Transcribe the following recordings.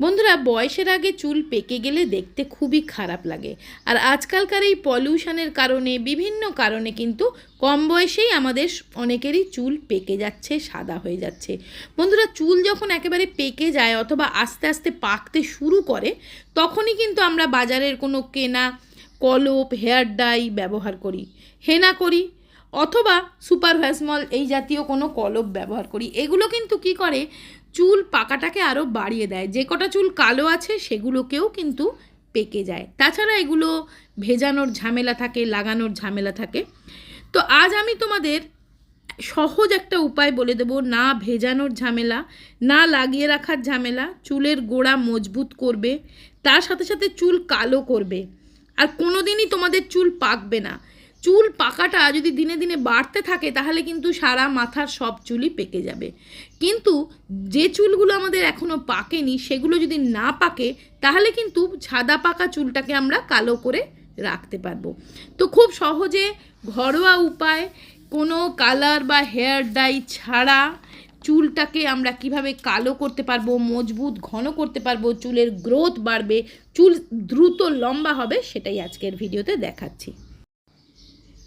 বন্ধুরা, বয়সের আগে চুল পেকে গেলে দেখতে খুবই খারাপ লাগে। আর আজকালকার এই পলিউশনের কারণে, বিভিন্ন কারণে কিন্তু কম বয়সেই আমাদের অনেকেরই চুল পেকে যাচ্ছে, সাদা হয়ে যাচ্ছে। বন্ধুরা, চুল যখন একেবারে পেকে যায় অথবা আস্তে আস্তে পাকতে শুরু করে, তখনই কিন্তু আমরা বাজারের কোনো কেনা কলপ, হেয়ার ডাই ব্যবহার করি। হেনা করি অথবা সুপার ভ্যাসমল, এই জাতীয় কোনো কলপ ব্যবহার করি। এগুলো কিন্তু কি করে? চুল পাকাটাকে আরও বাড়িয়ে দেয়। যে কটা চুল কালো আছে, সেগুলোকেও কিন্তু পেকে যায়। তাছাড়া এগুলো ভেজানোর ঝামেলা থাকে, লাগানোর ঝামেলা থাকে। তো আজ আমি তোমাদের সহজ একটা উপায় বলে দেব। না ভেজানোর ঝামেলা, না লাগিয়ে রাখার ঝামেলা। চুলের গোড়া মজবুত করবে, তার সাথে সাথে চুল কালো করবে। আর কোনো দিনই তোমাদের চুল পাকবে না। চুল পাকাটা যদি দিনে দিনে বাড়তে থাকে, তাহলে কিন্তু সারা মাথার সব চুলই পেকে যাবে। কিন্তু যে চুলগুলো আমাদের এখনও পাকেনি, সেগুলো যদি না পাকে, তাহলে কিন্তু সাদা পাকা চুলটাকে আমরা কালো করে রাখতে পারব। তো খুব সহজে ঘরোয়া উপায়, কোনো কালার বা হেয়ার ডাই ছাড়া চুলটাকে আমরা কীভাবে কালো করতে পারব, মজবুত ঘন করতে পারব, চুলের গ্রোথ বাড়বে, চুল দ্রুত লম্বা হবে, সেটাই আজকের ভিডিওতে দেখাচ্ছি।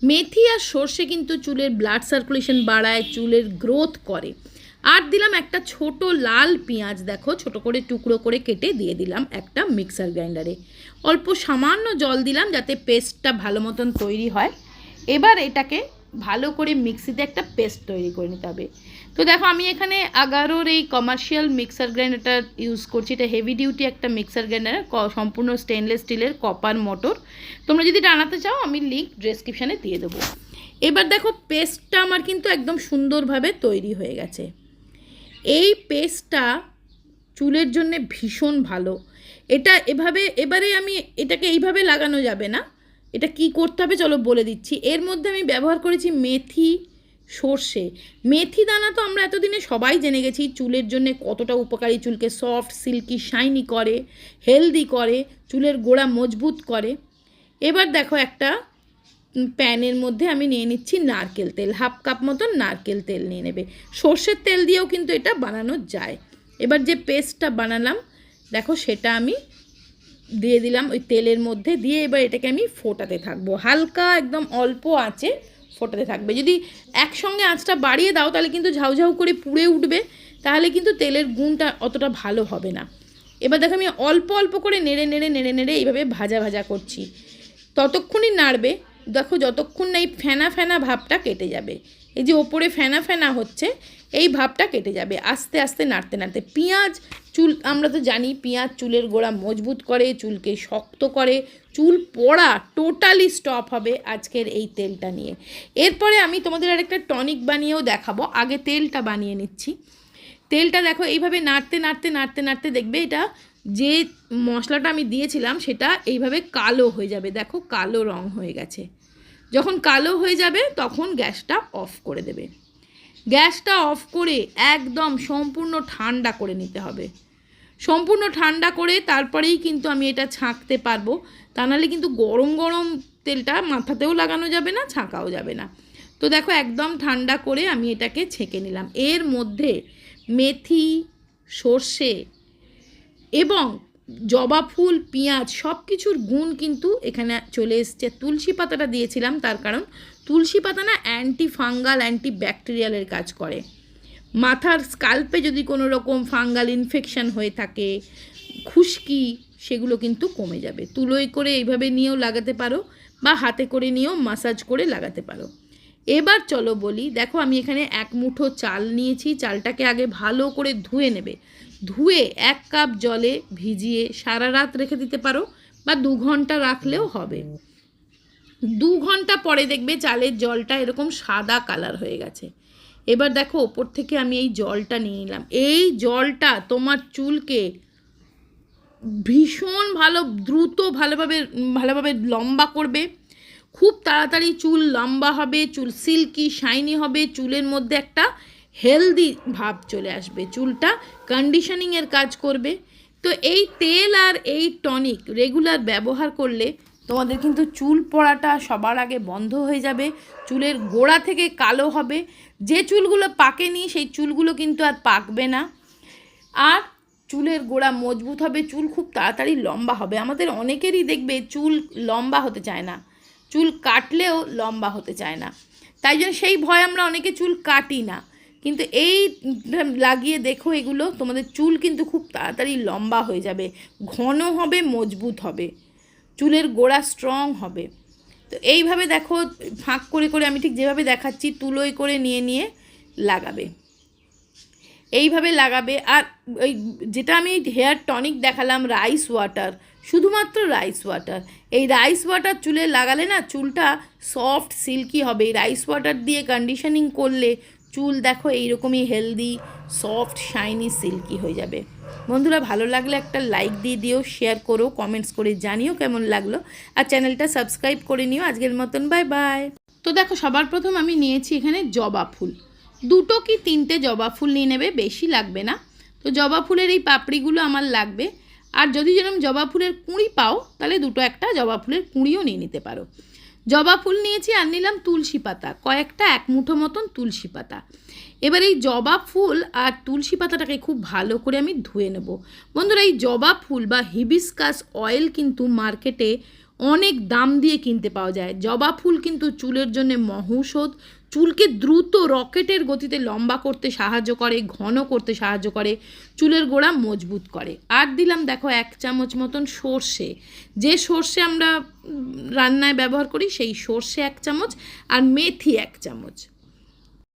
মেথি আর সর্ষে কিন্তু চুলের ব্লাড সার্কুলেশন বাড়ায়, চুলের গ্রোথ করে। আর দিলাম একটা ছোট লাল পেঁয়াজ, দেখো, ছোট করে টুকরো করে কেটে দিয়ে দিলাম একটা মিক্সার গ্রাইন্ডারে অল্প সামান্য জল দিলাম যাতে পেস্টটা ভালো মতন তৈরি হয়। এবার এটাকে ভালো করে মিক্সিতে একটা পেস্ট তৈরি করে নিতে হবে। তো দেখো, আমি এখানে আগারোর এই কমার্শিয়াল মিক্সার গ্রাইন্ডারটা ইউজ করছি। এটা হেভি ডিউটি একটা মিক্সার গ্রাইন্ডার সম্পূর্ণ স্টেনলেস স্টিলের কপার মোটর তোমরা যদি এটা আনাতে চাও, আমি লিঙ্ক ডেসক্রিপশানে দিয়ে দেবো। এবার দেখো পেস্টটা আমার কিন্তু একদম সুন্দরভাবে তৈরি হয়ে গেছে। এই পেস্টটা চুলের জন্য ভীষণ ভালো। এটা এভাবে, এবারে আমি এটাকে এইভাবে লাগানো যাবে না। এটা কি করতে হবে চলো বলে দিচ্ছি। এর মধ্যে আমি ব্যবহার করেছি মেথি সর্ষে। মেথি দানা তো আমরা এতদিনে সবাই জেনে গেছি, চুলের জন্য কতটা উপকারী, চুলকে সফট সিল্কি শাইনি করে হেলদি করে, চুলের গোড়া মজবুত করে। এবার দেখো একটা প্যানের মধ্যে আমি নিয়ে নিচ্ছি নারকেল তেল, হাফ কাপ মতন নারকেল তেল নিয়ে নেবে। সর্ষের তেল দিয়েও কিন্তু এটা বানানো যায়। এবার যে পেস্টটা বানালাম, দেখো সেটা আমি দিয়ে দিলাম ওই তেলের মধ্যে দিয়ে এবার এটাকে আমি ফোটাতে থাকব। হালকা একদম অল্প আঁচে ফোটাতে থাকবে। যদি একসঙ্গে আঁচটা বাড়িয়ে দাও তাহলে কিন্তু ঝাউঝাউ করে পুড়ে উঠবে, তাহলে কিন্তু তেলের গুণটা অতটা ভালো হবে না। এবার দেখো আমি অল্প অল্প করে নেড়ে নেড়ে নেড়ে নেড়ে এইভাবে ভাজা ভাজা করছি। ততক্ষণই নাড়বে, দেখো যতক্ষণ না এই ফেনা ফেনা ভাবটা কেটে যাবে। এই যে ওপরে ফেনা ফেনা হচ্ছে, এই ভাবটা কেটে যাবে। আস্তে আস্তে নাড়তে নাড়তে পেঁয়াজ, চুল, আমরা তো জানি পেঁয়াজ চুলের গোড়া মজবুত করে, চুলকে শক্ত করে, চুল পড়া টোটালি স্টপ হবে আজকের এই তেলটা নিয়ে। এরপরে আমি তোমাদের আরেকটা টনিক বানিয়েও দেখাবো। আগে তেলটা বানিয়ে নিচ্ছি। তেলটা দেখো, এইভাবে নাড়তে নাড়তে নাড়তে নাড়তে দেখবে এটা যে মশলাটা আমি দিয়েছিলাম, সেটা এইভাবে কালো হয়ে যাবে। দেখো, কালো রং হয়ে গেছে। যখন কালো হয়ে যাবে, তখন গ্যাসটা অফ করে দেবে। গ্যাসটা অফ করে একদম সম্পূর্ণ ঠান্ডা করে নিতে হবে। সম্পূর্ণ ঠান্ডা করে তারপরেই কিন্তু আমি এটা ছাঁকতে পারব। তা নাহলে কিন্তু গরম গরম তেলটা মাথাতেও লাগানো যাবে না, ছাঁকাও যাবে না। তো দেখো, একদম ঠান্ডা করে আমি এটাকে ছেঁকে নিলাম। এর মধ্যে মেথি, সর্ষে এবং জবা ফুল, পেঁয়াজ সব কিছুর গুণ কিন্তু এখানে চলে এসছে। তুলসী পাতাটা দিয়েছিলাম, তার কারণ তুলসী পাতা না অ্যান্টি ফাঙ্গাল অ্যান্টি ব্যাকটেরিয়ালের কাজ করে। মাথার স্কাল্পে যদি কোনো রকম ফাঙ্গাল ইনফেকশন হয়ে থাকে, খুশকি, সেগুলো কিন্তু কমে যাবে। তুলোই করে এইভাবে নিয়েও লাগাতে পারো বা হাতে করে নিয়েও মাসাজ করে লাগাতে পারো। এবার চলো বলি, দেখো আমি এখানে এক মুঠো চাল নিয়েছি, চালটাকে আগে ভালো করে ধুয়ে নেবে। ধুয়ে এক কাপ জলে ভিজিয়ে সারা রাত রেখে দিতে পারো বা দু ঘণ্টা রাখলেও হবে। দু ঘণ্টা পরে দেখবে চালের জলটা এরকম সাদা কালার হয়ে গেছে। এবার দেখো ওপর থেকে আমি এই জলটা নিয়ে নিলাম। এই জলটা তোমার চুলকে ভীষণ ভালো, দ্রুত ভালোভাবে ভালোভাবে লম্বা করবে। খুব তাড়াতাড়ি চুল লম্বা হবে, চুল সিল্কি, শাইনি হবে, চুলের মধ্যে একটা হেলদি ভাব চলে আসবে, চুলটা কন্ডিশনিংয়ের কাজ করবে। তো এই তেল আর এই টনিক রেগুলার ব্যবহার করলে তোমাদের কিন্তু চুল পড়াটা সবার আগে বন্ধ হয়ে যাবে, চুলের গোড়া থেকে কালো হবে। যে চুলগুলো পাকেনি, সেই চুলগুলো কিন্তু আর পাকবে না। আর চুলের গোড়া মজবুত হবে, চুল খুব তাড়াতাড়ি লম্বা হবে। আমাদের অনেকেরই দেখবে চুল লম্বা হতে চায় না, চুল কাটলেও লম্বা হতে চায় না। তাই জন্য সেই ভয় আমরা অনেকে চুল কাটি না। কিন্তু এই লাগিয়ে দেখো এগুলো, তোমাদের চুল কিন্তু খুব তাড়াতাড়ি লম্বা হয়ে যাবে। ঘন হবে, মজবুত হবে। চুলের গোড়া স্ট্রং হবে। তো এইভাবে দেখো, ফাঁক করে করে আমি ঠিক যেভাবে দেখাচ্ছি তুলোই করে নিয়ে নিয়ে লাগাবে। এইভাবে লাগাবে। আর ওই যেটা আমি হেয়ার টনিক দেখালাম, রাইস ওয়াটার, শুধুমাত্র রাইস ওয়াটার। এই রাইস ওয়াটার চুলে লাগালে না, চুলটা সফট সিল্কি হবে। এই রাইস ওয়াটার দিয়ে কন্ডিশনিং করলে চুল দেখো এইরকমই হেলদি সফট শাইনি সিল্কি হয়ে যাবে। বন্ধুরা, ভালো লাগলে একটা লাইক দিয়ে দিও শেয়ার করো কমেন্টস করে জানিও কেমন লাগল। আর চ্যানেলটা সাবস্ক্রাইব করে নিও। আজকের মতন বাই বাই তো দেখো, সবার প্রথম আমি নিয়েছি এখানে জবা ফুল। দুটো কি তিনটে জবা ফুল নিয়ে নেবে বেশি লাগবে না। তো জবা ফুলের এই পাপড়িগুলো আমার লাগবে। আর যদি যেরকম জবা ফুলের কুঁড়ি পাও, তাহলে দুটো একটা জবা ফুলের কুঁড়িও নিয়ে নিতে পারো। জবা ফুল নিয়েছি আর নিলাম তুলসী পাতা। কয়েকটা এক মুঠো মতন তুলসী পাতা। এবার এই জবা ফুল আর তুলসী পাতাটাকে খুব ভালো করে আমি ধুয়ে নেব। বন্ধুরা, এই জবা ফুল বা হিবিসকাস অয়েল কিন্তু মার্কেটে অনেক দাম দিয়ে কিনতে পাওয়া যায়। জবা ফুল কিন্তু চুলের জন্য মহৌষধ চুলকে দ্রুত রকেটের গতিতে লম্বা করতে সাহায্য করে, ঘন করতে সাহায্য করে, চুলের গোড়া মজবুত করে। আর দিলাম দেখো এক চামচ মতন সর্ষে। যে সর্ষে আমরা রান্নায় ব্যবহার করি, সেই সর্ষে এক চামচ আর মেথি এক চামচ।